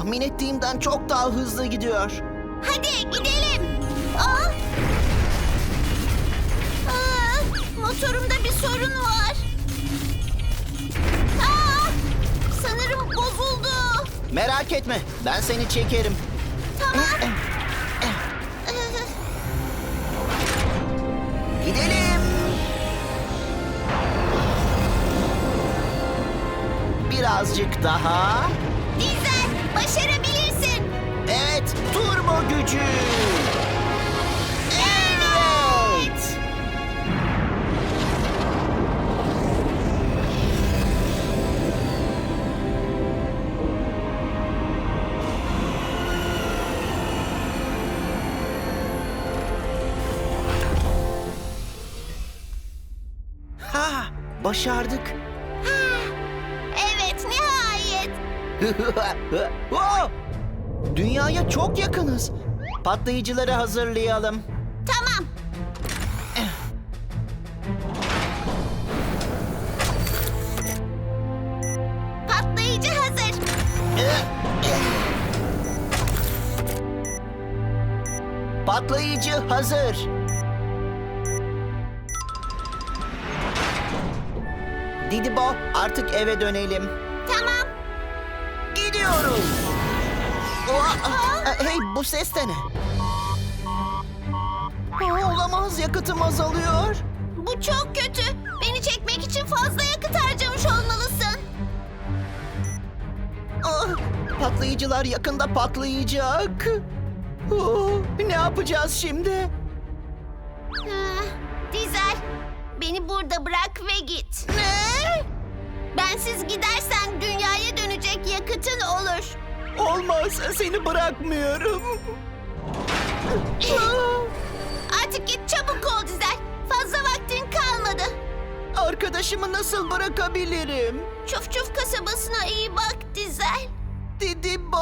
Tahmin ettiğimden çok daha hızlı gidiyor. Hadi gidelim. Aa! Aa, motorumda bir sorun var. Aa, sanırım bozuldu. Merak etme, ben seni çekerim. Tamam. Gidelim. Birazcık daha. Dizel başarabilirsin. Evet, turbo gücü. Evet. Ha, başardık. Oh! Dünyaya çok yakınız. Patlayıcıları hazırlayalım. Tamam. Patlayıcı hazır. Patlayıcı hazır. Didibo artık eve dönelim. Hey bu ses de ne? Aa, Olamaz yakıtım azalıyor. Bu çok kötü. Beni çekmek için fazla yakıt harcamış olmalısın. Ah, patlayıcılar yakında patlayacak. Oh, ne yapacağız şimdi? Ah, Dizel, beni burada bırak ve git. Ne? Bensiz gidersen dünyaya dönecek yakıtın olur. Olmaz, seni bırakmıyorum. Artık git çabuk ol Dizel. Fazla vaktin kalmadı. Arkadaşımı nasıl bırakabilirim? Çuf çuf kasabasına iyi bak Dizel. Didibo.